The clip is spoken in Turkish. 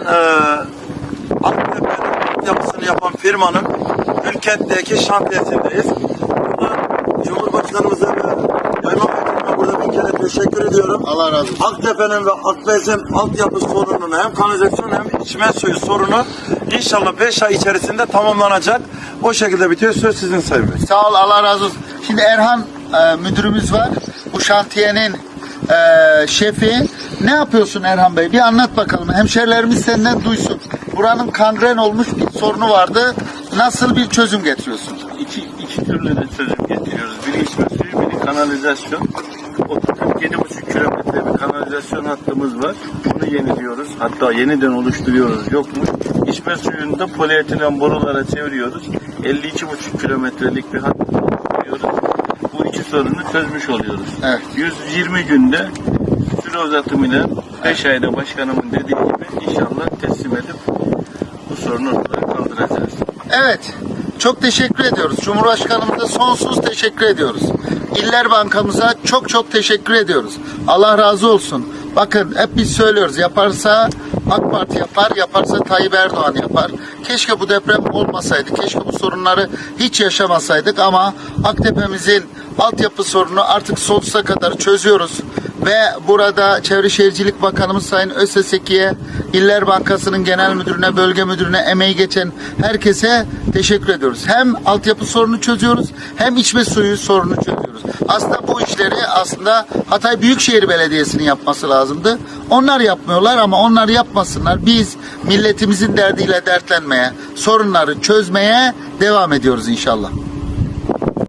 Ee, Aktepe'nin yapısını yapan firmanın Ülkent'teki şantiyesindeyiz. Burada Cumhurbaşkanımıza ve Yayma Başkanıma burada bir kere teşekkür ediyorum. Allah razı olsun. Aktepe'nin ve Akbez'in altyapı sorununu hem kanalizasyon hem içme suyu sorunu inşallah 5 ay içerisinde tamamlanacak. O şekilde bitiyor. Söz sizin Sayın Bey. Sağ ol Allah razı olsun. Şimdi Erhan e, müdürümüz var. Bu şantiyenin e, şefi. Ne yapıyorsun Erhan Bey? Bir anlat bakalım. Hemşerilerimiz senden duysun. Buranın kangren olmuş bir sorunu vardı. Nasıl bir çözüm getiriyorsun? İki, iki türlü de çözüm getiriyoruz. Biri içme suyu, biri kanalizasyon. 37,5 kilometre bir kanalizasyon hattımız var. Onu yeniliyoruz. Hatta yeniden oluşturuyoruz. Yokmuş. İçme suyunu da polietilen borulara çeviriyoruz. 52,5 kilometrelik bir hat kuruyoruz. Bu iki sorunu çözmüş oluyoruz. Evet. 120 günde süre uzatımıyla 5 ayda başkanımın dediği gibi inşallah teslim edip bu sorunu kaldıracağız. Evet. Çok teşekkür ediyoruz. Cumhurbaşkanımıza sonsuz teşekkür ediyoruz. İller Bankamıza çok çok teşekkür ediyoruz. Allah razı olsun. Bakın hep biz söylüyoruz. Yaparsa AK Parti yapar, yaparsa Tayyip Erdoğan yapar. Keşke bu deprem olmasaydı. Keşke bu sorunları hiç yaşamasaydık ama Aktepe'mizin altyapı sorunu artık sonsuza kadar çözüyoruz. Ve burada Çevre Şehircilik Bakanımız Sayın Öseseki'ye, İller Bankası'nın genel müdürüne, bölge müdürüne emeği geçen herkese teşekkür ediyoruz. Hem altyapı sorunu çözüyoruz hem içme suyu sorunu çözüyoruz. Aslında bu işleri aslında Hatay Büyükşehir Belediyesi'nin yapması lazımdı. Onlar yapmıyorlar ama onlar yapmasınlar. Biz milletimizin derdiyle dertlenmeye, sorunları çözmeye devam ediyoruz inşallah.